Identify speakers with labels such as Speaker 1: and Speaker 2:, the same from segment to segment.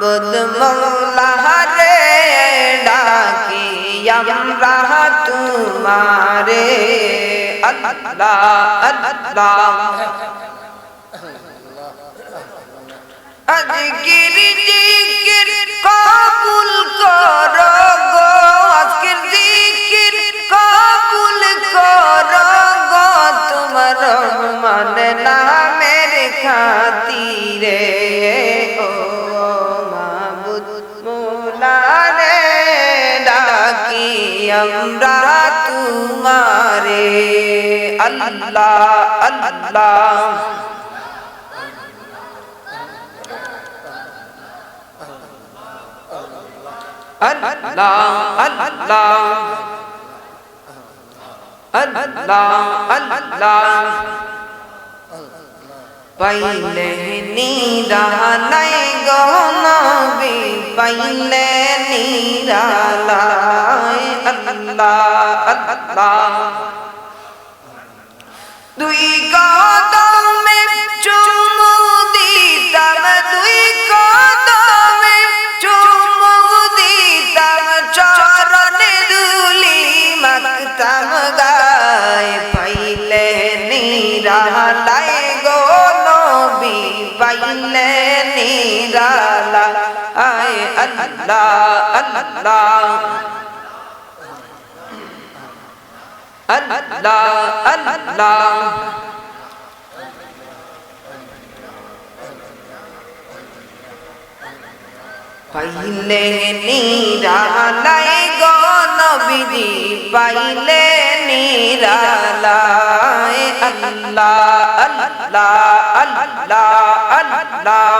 Speaker 1: বুদ মৌলারে ডাকি আমরা তোমারে। আল্লাহ আল্লাহ। আজকের জিকির কবুল করো গো। আজকের জিকির কবুল করো গো। তোমার রহমান নামের খাতিরে। আমরা তোমারে। আল্লাহ আল্লাহ। আল্লাহ আল্লাহ। আল্লাহ আল্লাহ। পাইলে নিরালাই গনবি নবী পাইলে নিরালাই দুই কদমে নিরালা আয় আল্লাহ আল্লাহ। আল্লাহ আল্লাহ। পাইলে নিরালাই গো নবীজি, পাইলে নিরালাই। আল্লাহ আল্লাহ আল্লাহ আল্লাহ।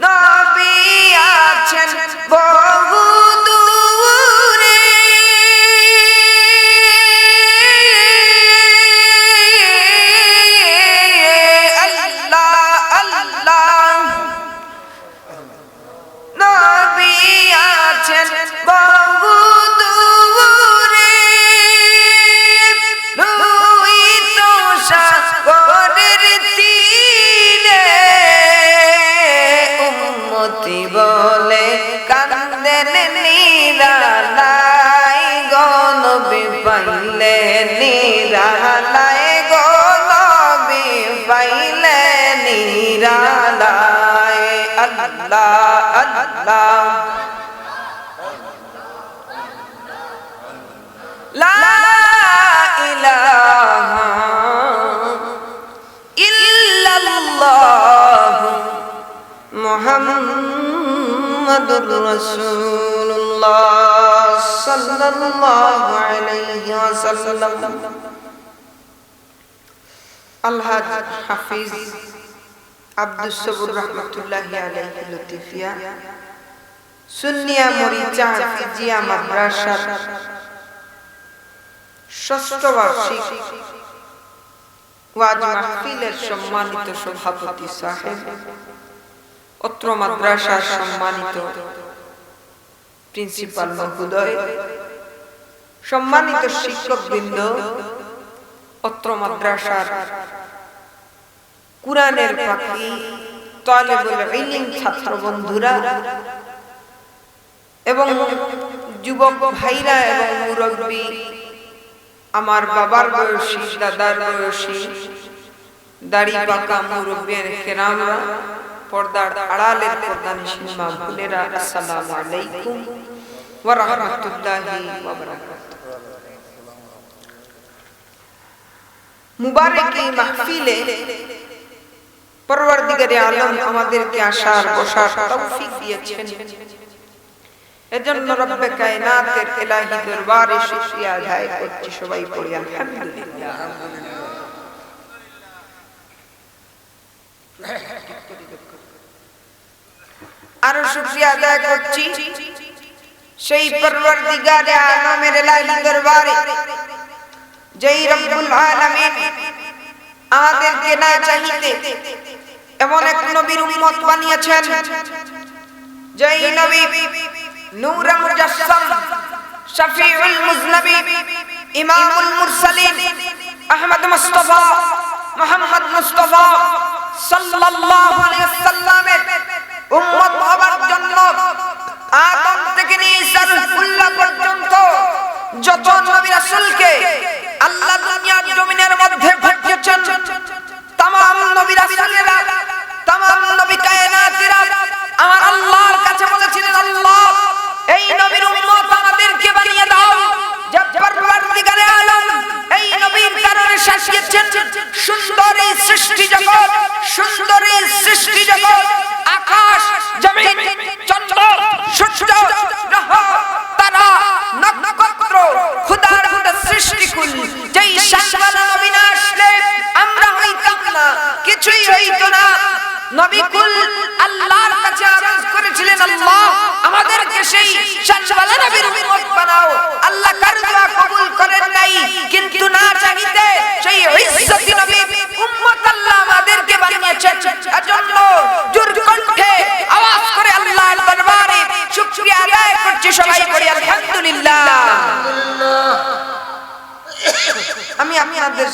Speaker 1: নবী আছেন বহু দূরে নিরালাই গনবি পাইলে নিরালাই আল্লাহ আল্লাহ। লা ইলাহা ইল্লাল্লাহ মুহাম্মাদুর রাসূলুল্লাহ সাল্লাল্লাহু আলাইহি ওয়াসাল্লাম। আল্লাহ হাফিজ আব্দুস সবুর রহমতুল্লাহি আলাইহি লতিফিয়া, সুন্নিয়া মরিচা হাফিজিয়া মাদ্রাসা ষষ্ঠ বার্ষিক ওয়াজ মাহফিলের সম্মানিত সভাপতি সাহেব, অত্র মাদ্রাসার সম্মানিত প্রিন্সিপাল মহোদয়, সম্মানিত শিক্ষকবৃন্দ অত্র মাদ্রাসার। কুরআনের পাখি তালেবুল ইলম ছাত্র বন্ধুরা এবং যুবক ভাইরা এবং মুরব্বী আমার বাবার বয়সী দাদার বয়সী দাড়ি পাকা মুরব্বীর কেরামরা পর্দার আড়ালের পর্দা নিশিমা ভুলেরা আসসালামু আলাইকুম ওয়া রাহমাতুল্লাহি ওয়া বারাকাতুহু। মুবারক এই মাহফিলে পরওয়ারদিগারে আলম আমাদেরকে আসার, বসার তৌফিক দিয়েছেন। এজন্য রব্বে কায়নাতের ইলাহি দরবারে শুকরিয়া আদায় করছি সবাই পড়ি, আলহামদুলিল্লাহ। আরও শুকরিয়া আদায় করছি সেই পরওয়ারদিগারে আলমের ইলাহি দরবারে, যেই রব্বুল আলামিন আমাদেরকে না চাইতে এমন এক নবীর উম্মত বানিয়েছেন, যেই নবী নূর মুজাসসাম, শফিউল মুজনবী, ইমামুল মুরসালিন, আহমদ মুস্তাফা, মোহাম্মদ মুস্তাফা সাল্লাল্লাহু আলাইহি ওয়াসাল্লামের উম্মত হবার জন্য আদম থেকে নিয়ে পর্যন্ত যত নবী রাসূলকে আল্লাহ দুনিয়ার জমিনের মধ্যে ঘটিয়েছেন তাম নবী রাসূলেরা তাম নবী কায়নাতেরা। আমার আল্লাহর কাছে বলেছিলেন, আল্লাহ, এই নবীর উম্মত আমাদেরকে বানিয়ে দাও, যে পরবর্তীকালে আলম এই নবীর কারণে শাসিয়েছেন সুন্দর এই সৃষ্টি জগৎ, সুন্দর এই সৃষ্টি জগৎ, আকাশ, জমিন, চন্দ্র, সূর্য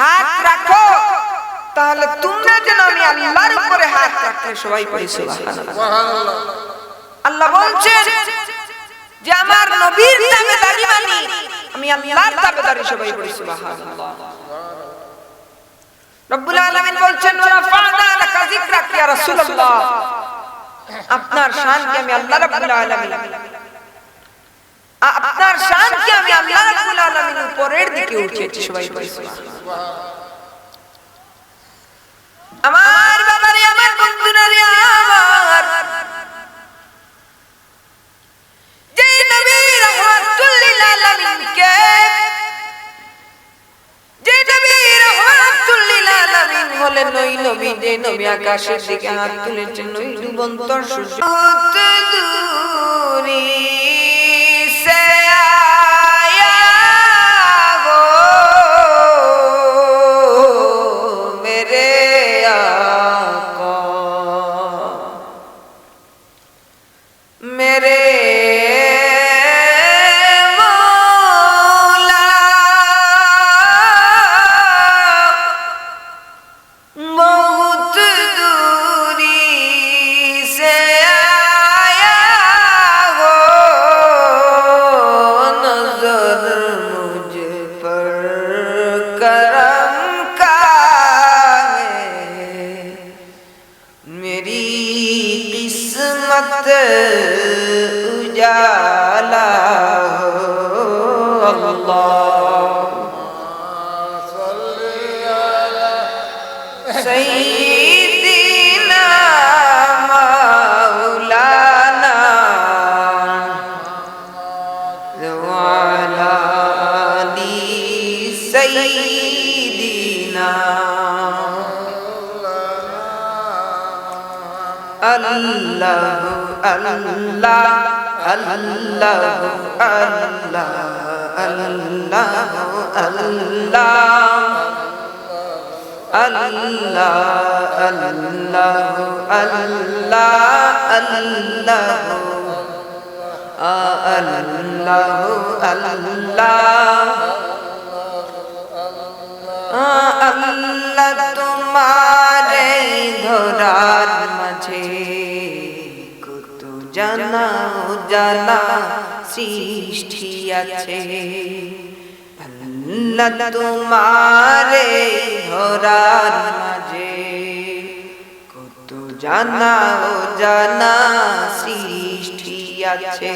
Speaker 1: হাত রাখো। তাহলে তোমরা যেন আমি আল্লাহর উপরে হাত রাখলে সবাই সুবহানাল্লাহ। আল্লাহ বলছেন যে আমার নবীর তাবেদারি মানি, আমি আল্লাহর সবাই সুবহানাল্লাহ। রব্বুল আলামিন বলছেন ফাদা লাকা যিকরাক ইয়া রাসূলুল্লাহ। আপনার শানকে আমি আল্লাহ রাব্বুল আলামিন আপনার শানকে আমি আল্লাহ রাব্বুল আলামিন উপরের দিকে উঠিয়েছি সবাই সুবহানাল্লাহ। আমার বাবারে, আমার বন্ধুরা রে, আমার। যে নবী রহমাতুল লিল আলামিনকে যে নবী রহমাতুল আলামিন হলেন ওই নবী যে নবী আকাশের দিকে হাত তুলেছেন, ওই ডুবন্ত সূর্য দূরি। الله صلي على سيدنا مولانا وعلى سيدنا الله الله الله. আল্লাহ আল্লাহ আল্লাহ আল্লাহ আল্লাহ আল্লাহ আল্লাহ আল্লাহ তোমারে ধরার মাঝে জানা জানা সৃষ্টি আছে। আল্লাহ তোমারে ধরার মাঝে কত জানা জানা সৃষ্টি আছে।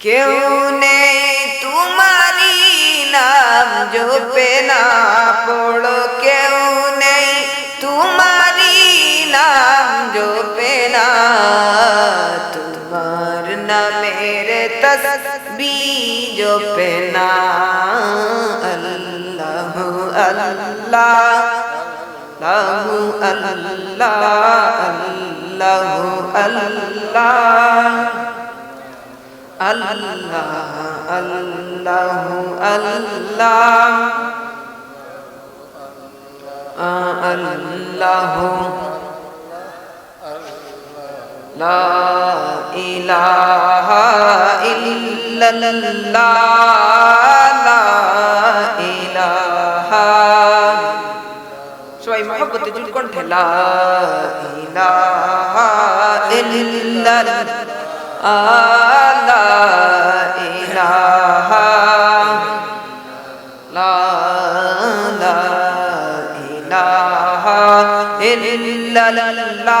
Speaker 1: কেউ নেই তোমারি নাম, জপে না পড়ো। কেউ নাম জপে না তোমার নামের তসবি জপে না আল্লাহ আল্লাহ আল্লাহ লা ইলাহা ইল্লাল্লাহ লা ইলাহা সবাই মহব্বতে জুট কণ্ঠে লা ইলাহা ইলাহা লা ইলাহা ইল্লাল্লাহ।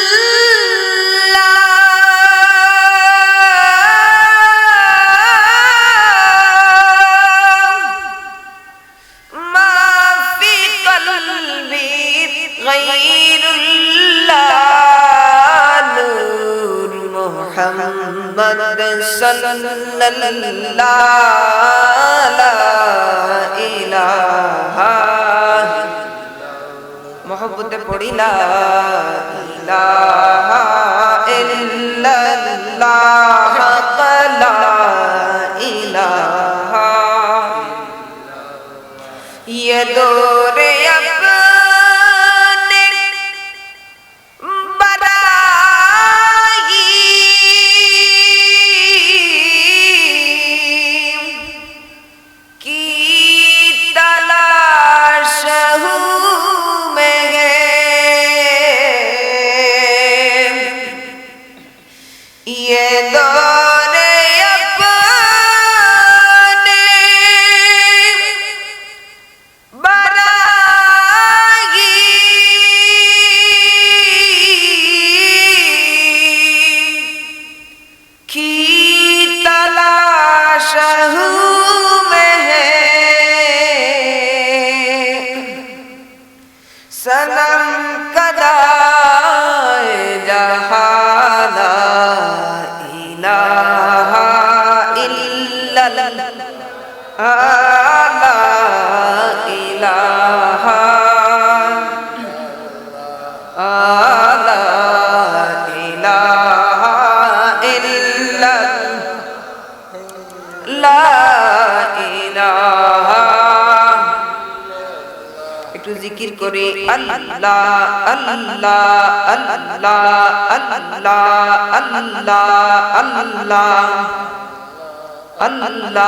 Speaker 1: محمد صلى الله لا إله محبت پڑی لا إله إلا الله لا إله یہ دو জিকির করে আল্লাহ আল্লাহ আল্লাহ আল্লাহ আল্লাহ আল্লাহ আল্লাহ আল্লাহ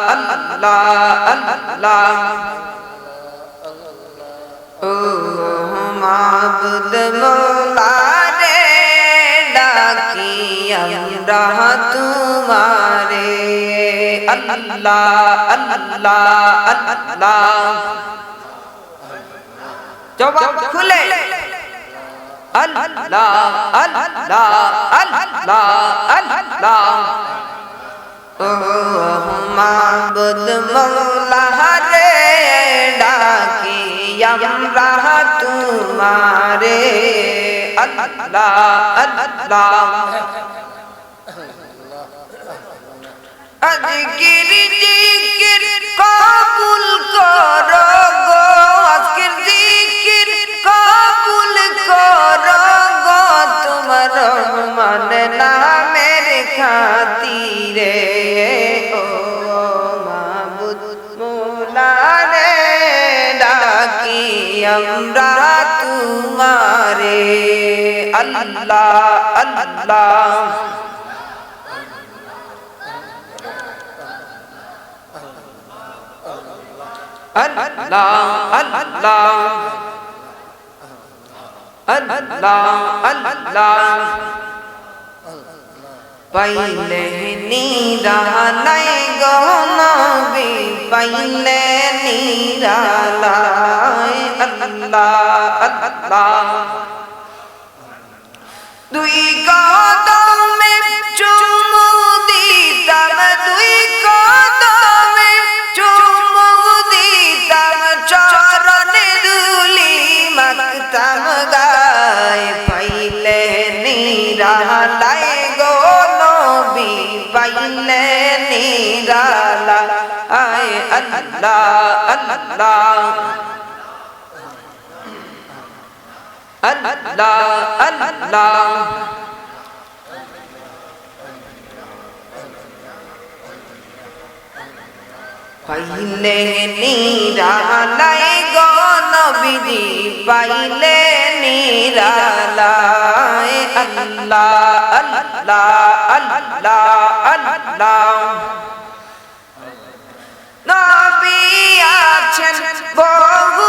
Speaker 1: আল্লাহ আল্লাহ মোলা রে আমরা তোমারে। আল্লাহ আল্লাহ আল্লাহ। জবাব খুলে। আল্লাহ আল্লাহ আল্লাহ আল্লাহ। ও মাবুদ মৌলা রে ডাকি আমরা তোমারে। আজকের জিকির কবুল করো গো আজকের জিকির কবুল করো গো তোমার রহমান নামের খাতিরে ও মাবুদ মোলা রে ডাকি আমরা তোমারে আল্লাহ আল্লাহ আল্লাহ আল্লাহ আল্লাহ আল্লাহ পাইলে নিরালাই গো নবী পাইলে নিরালাই আল্লাহ আল্লাহ দুই কদমে চুমু দিতাম, দুই কদমে চুমু দিতাম, চরণে দুলি মাকতাম গায় পাইলে নিরালায় গো নবী, পাইলে নিরালা আয় আল্লাহ আল্লাহ। আল্লাহ আল্লাহ। পাইলে নিরালায় গনবিজি পাইলে নিরালায় আল্লাহ আল্লাহ আল্লাহ। আল্লাহ নবী আছেন বহু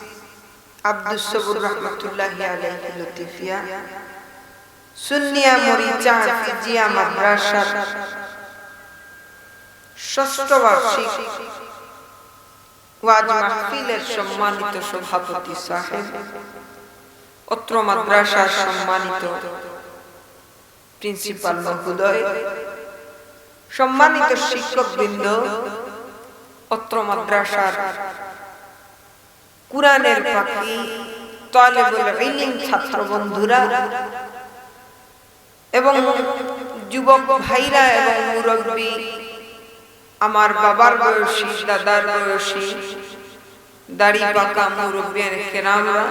Speaker 1: আব্দুস সবুর রহমাতুল্লাহি আলাইহি লতিফিয়া সুন্নিয়া মরিচা মাদ্রাসা ষষ্ঠ বার্ষিক ওয়াজ মাহফিলের সম্মানিত সভাপতি সাহেব অত্র মাদ্রাসার সম্মানিত প্রিন্সিপাল মহোদয় সম্মানিত শিক্ষকবৃন্দ অত্র মাদ্রাসার কুরআনের পাখি ছাত্র বন্ধুরা এবং যুবক ভাইরা এবং মুরব্বী, আমার বাবার বয়সী, দাদার বয়সী, দাড়ি পাকা মুরব্বীর কেরামরা,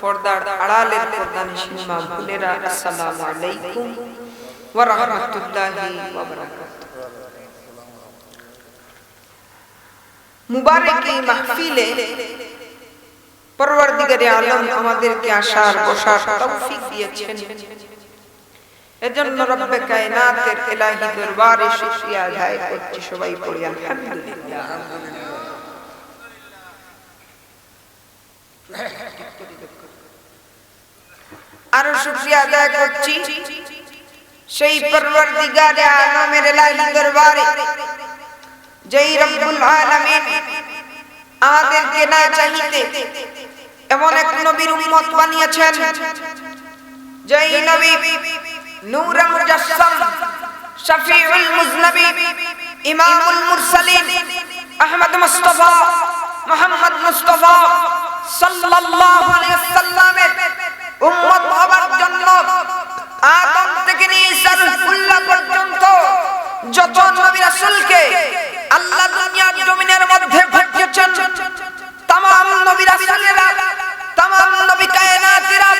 Speaker 1: পর্দার আড়ালের পর্দান সিনেমা ভুলেরা আসসালামু আলাইকুম ওয়া রাহমাতুল্লাহি ওয়া বারাকাতুহু। মুবারক এই মাহফিলে পরওয়ারদিগারে আলম আমাদেরকে আসার বসার তৌফিক দিয়েছেন। এজন্য রব্বে কায়নাতের ইলাহি দরবারে শুকরিয়া আদায় করছি সবাই পড়ি, আলহামদুলিল্লাহ। সেই পরওয়ারদিগারে আলমের যেই রব্বুল আমাদেরকে না চাইতে এমন এক নবীর উম্মত বানিয়েছেন যেই নবী নূর মুজাসসাম শফিউল মুজনবী ইমামুল মুরসালিন আহমদ মুস্তাফা মুহাম্মদ মুস্তাফা সাল্লাল্লাহু আলাইহি ওয়াসাল্লামের উম্মত হবার জন্য আদম থেকে নিয়ে ঈসা পর্যন্ত যত নবী রাসূলকে আল্লাহ দুনিয়ার জমিনের মধ্যে পাঠিয়েছেন तमाम নবী রাসূলেরা তামাম নবী কায়নাতিরা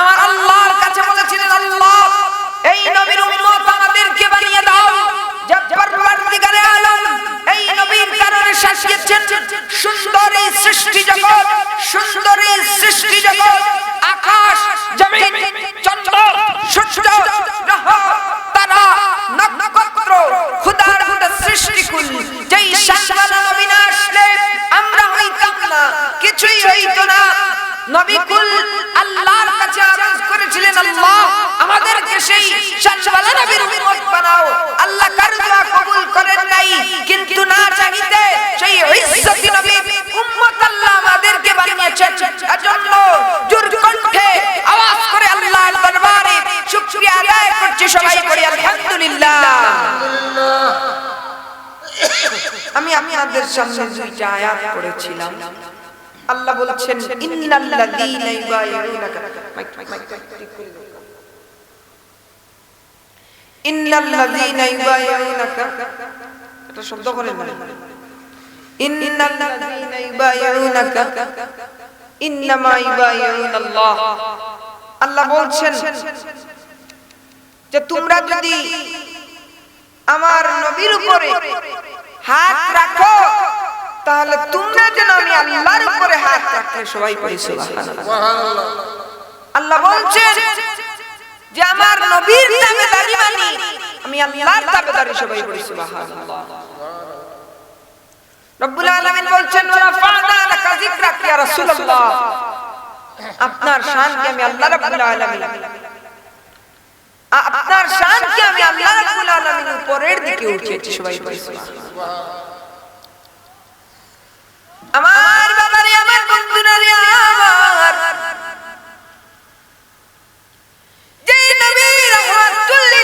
Speaker 1: আমার আল্লাহর কাছে বলেছিলেন, আল্লাহ, এই নবীর উম্মত আমাদেরকে বানিয়ে দাও। যে পরবর্তীকালে আলম এই নবীর কারণে শাসিয়েছেন সুন্দর এই সৃষ্টি জগৎ, সুন্দর এই সৃষ্টি জগৎ, আকাশ সেই শানওয়ালা নবীর উম্মত বানাও আল্লাহ কার দোয়া কবুল করেন নাই কিন্তু না চাইতে সেই ইজ্জতি নবীর উম্মত আল্লাহ আমাদেরকে বানিয়েছেন এজন্য জোর কণ্ঠে আওয়াজ করে আল্লাহর দরবারে শুকরিয়া আদায় করছি সবাই করি আলহামদুলিল্লাহ আমি আপনাদের সামনে দুইটা আয়াত পড়েছিলাম আল্লাহ বলছেন ইন্নাল্লাযীনা ইউবাইউনাকা মাইক মাইক মাইক ঠিক করে আল্লাহ বলছেন যে তোমরা যদি আমার নবীর উপরে হাত রাখো, তাহলে তোমরা যেন আমি আল্লাহর উপরে হাত রাখলে সবাই পড়ি সুবহানাল্লাহ। আল্লাহ বলছেন যে আমার নবীর তাবেদারি মানি, আমি আল্লাহর তাবেদারি সবাই পড়ি, সুবহানাল্লাহ। রব্বুল আলামিন বলছেন ফাদা লাকা যিকরাক ইয়া রাসূলুল্লাহ। আপনার শানকে আমি আল্লাহ রাব্বুল আলামিন আপনার শানকে আমি আল্লাহ রাব্বুল আলামিন উপরের দিকে উঠিয়েছি, সবাই পড়ি, সুবহানাল্লাহ। আমার বাবারে, আমার বন্ধুরা রে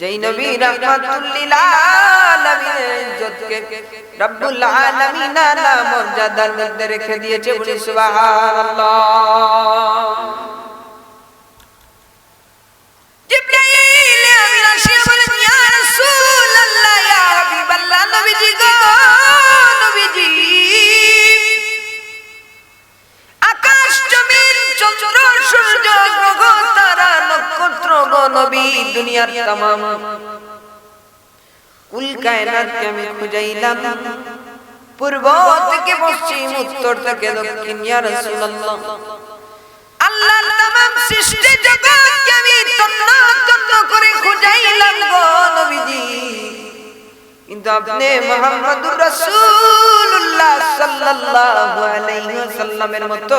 Speaker 1: যেই নবী রাহমাতুল লিল আলামিন ইজ্জতকে রব্বুল আলামিন আলা মর্যাদার মধ্যে রেখে দিয়েছে বলি সুবহানাল্লাহ। জিবরাইল আমিন আসিয়া বলেন ইয়া রাসূলুল্লাহ ইয়া হাবিবাল্লাহ নবীজি গো নবীজি। আকাশ জমিন চন্দ্র সূর্য গ্রহ তারা নক্ষত্র গো নবী, দুনিয়ার তামাম। কুল কায়নাতকে আমি খুঁজাইলাম। পূর্ব থেকে পশ্চিম, উত্তর থেকে দক্ষিণ, ইয়া কিন্তু আপনি মুহাম্মদুর রাসূলুল্লাহ মতো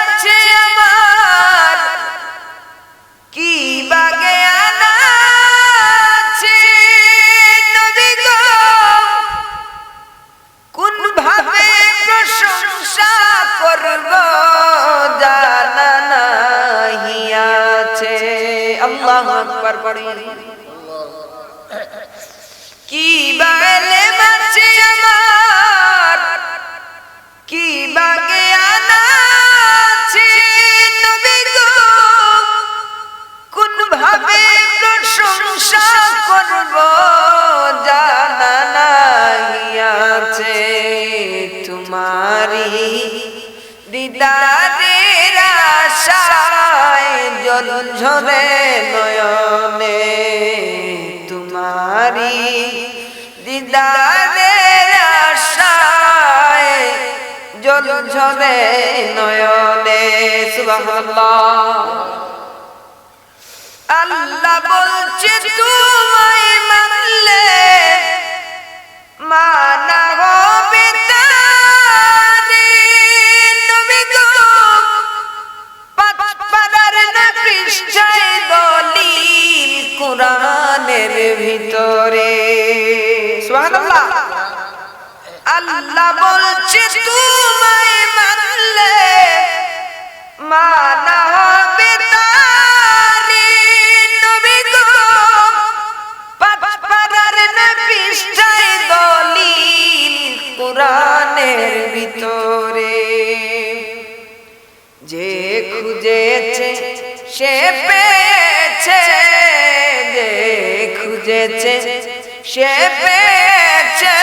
Speaker 1: আকবার পড়ি কি বালে মাছে আমার? কি বাগে আনা আছে নবী গো? কোন ভাবে প্রশংসা করব জানা নাহি আছে তোমারি দিদারের আশায় জল ঝরে নয়নে তোমারি ঝরে নয়নে আল্লাহ বলছে তোমায় মানলে মানা ভিতরে। আল্লাহ বলছে তোমায় মানলে মানা হবে তারে নবী গো পাঁচ পাড়ার না পৃষ্ঠায় দলিল কোরআনের ভিতরে। যে খুঁজেছে সে পেয়েছে খুঁজেছে সে পেয়েছে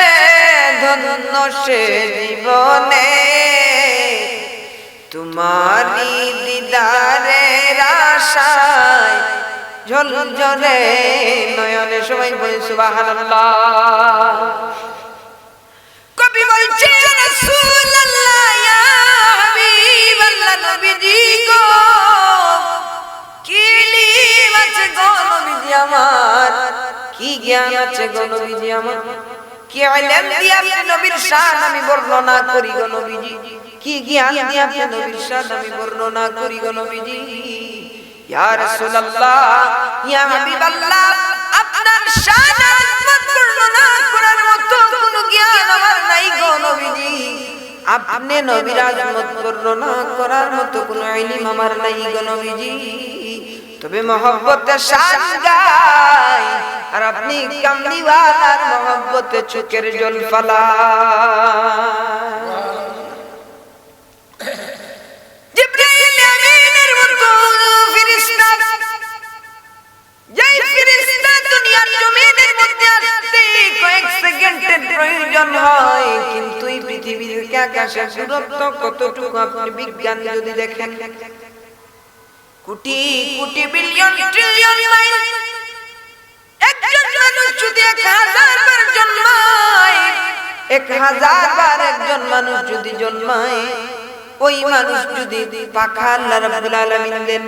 Speaker 1: ধন্য সে জীবনে। তোমারি দিদারের আশায় ঝলঝলে নয়নে সবাই বলি, সুবহানাল্লাহ। কবি বলছে আমার? কি জ্ঞান আছে গো নবীজি আমার? কি ইলম দিয়ে আপনি নবীর শান আমি বর্ণনা করি গো নবীজি? কি জ্ঞান দিয়ে আপনি নবীর শান আমি বর্ণনা করি গো নবীজি? ইয়া রাসূলুল্লাহ, ইয়া হাবিবাল্লাহ, আপনার শান আজমত বর্ণনা করার মতো কোনো জ্ঞান আমার নাই গো নবীজি। আপনি নবীর আজমত বর্ণনা করার মতো কোনো ইলম আমার নাই গো নবীজি। তবে মহব্বতে শান গাই আর আপনি কামলিওয়ালার মহব্বতে চোখের জল ফালা জিবরাইল দূরত্ব কতটুকু আপনি বিজ্ঞান যদি দেখেন? Crore crore billion trillion mile একজন মানুষ যদি এক হাজার বার জন্মায়, এক হাজার বার একজন মানুষ যদি জন্মায়, ওই মানুষ যদি পাখা আল্লাহ রাব্বুল আলামিন দেন,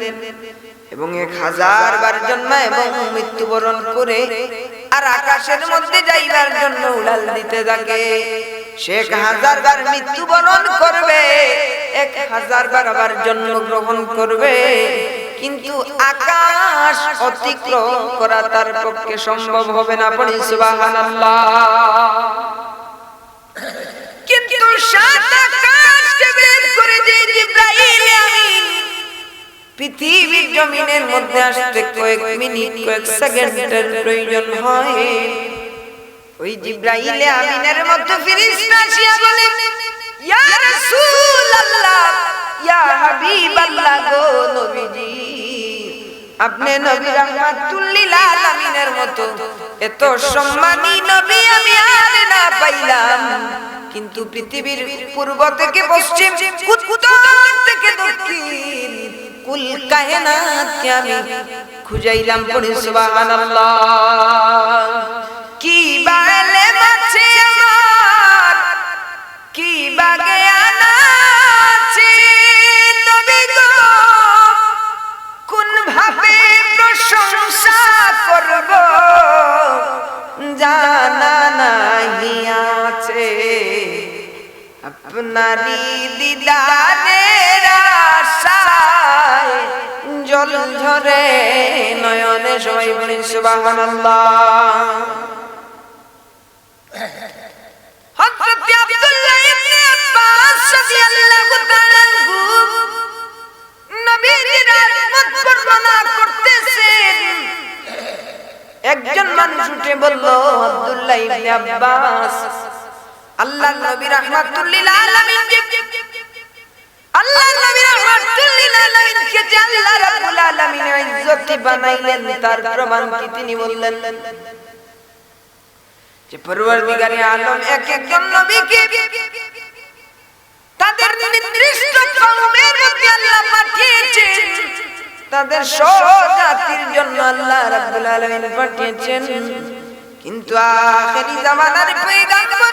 Speaker 1: এবং এক হাজার বার জন্মায় এবং মৃত্যুবরণ করে, আর আকাশের মধ্যে যাইবার জন্য উড়াল দিতে থাকে। এক হাজার বার মৃত্যুবরণ করবে, এক হাজার বার আবার জন্মগ্রহণ করবে, কিন্তু আকাশ অতিক্রম করা তার পক্ষে সম্ভব হবে না, পড়ি সুবহানাল্লাহ। কিন্তু সাত বের করে যে জিব্রাইল আমিন পৃথিবীর জমিনের মধ্যে আসতে কয়েক মিনিট, কয়েক সেকেন্ডের প্রয়োজন হয়। ওই জিব্রাইল আমিনের মধ্যে ফেরেশতা আসিয়া বলে ইয়া রাসূলুল্লাহ, ইয়া হাবিবাল্লাহ গো নবীজি, আপনি নবী রাহমাতুল লিল আলামিনের মতো। এত সম্মানী নবী আমি আর না পাইলাম। কিন্তু পৃথিবীর পূর্ব থেকে পশ্চিম, উত্তর থেকে দক্ষিণ, কুল কায়নাতকে আমি খুঁজাইলাম পড়ি, সুবহানাল্লাহ। বালে মাছে কি বাগে আনাছে নবী গো, কোন জানা নাহি আছে। আপনারি দিদারের আশায় জল ঝরে নয়নে সবাই বলি সুবহানাল্লাহ। একজন মানুষ উঠে বলল, আব্দুল্লাহ আব্বাস আল্লাহ নবী রাহমাতুল লিল আলামিন আল্লাহ নবী রাহমাতুল লিল আলামিন কে যে আল্লাহ রাব্বুল তার প্রমাণ তিনি বললেন? যে পরওয়ারদিগারে আলম এক একজন নবীকে তাদের নির্দিষ্ট কওমের মধ্যে আল্লাহ পাঠিয়েছেন। তাদের সব জাতির জন্য আল্লাহ রাব্বুল আলামিন পাঠিয়েছেন। কিন্তু আখেরি জামানার পয়গম্বর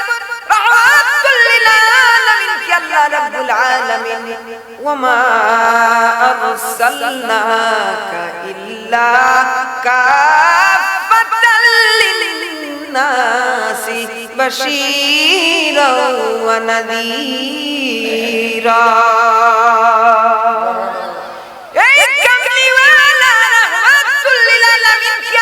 Speaker 1: রাহমাতুল লিল আলামিন কি আল্লাহ রাব্বুল আলামিন ওমা আরসালনাকা ইল্লা কাফাতাল লিল আলামিন কি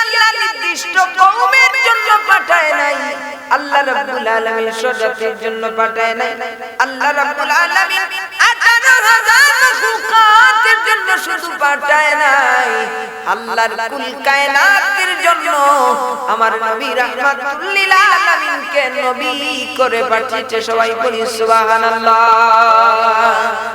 Speaker 1: আল্লাহ রাব্বুল আলামিন সজাতের জন্য পাঠায় নাই? আল্লাহ রাব্বুল আলামিন 18000 মাখলুকাতের জন্য শুধু পাঠায় নাই। আল্লাহর কুল কায়নাতের জন্য আমার নবী রাহমাতুল লিল আলামিনকে নবী করে পাঠিয়েছে সবাই বলি সুবহানাল্লাহ।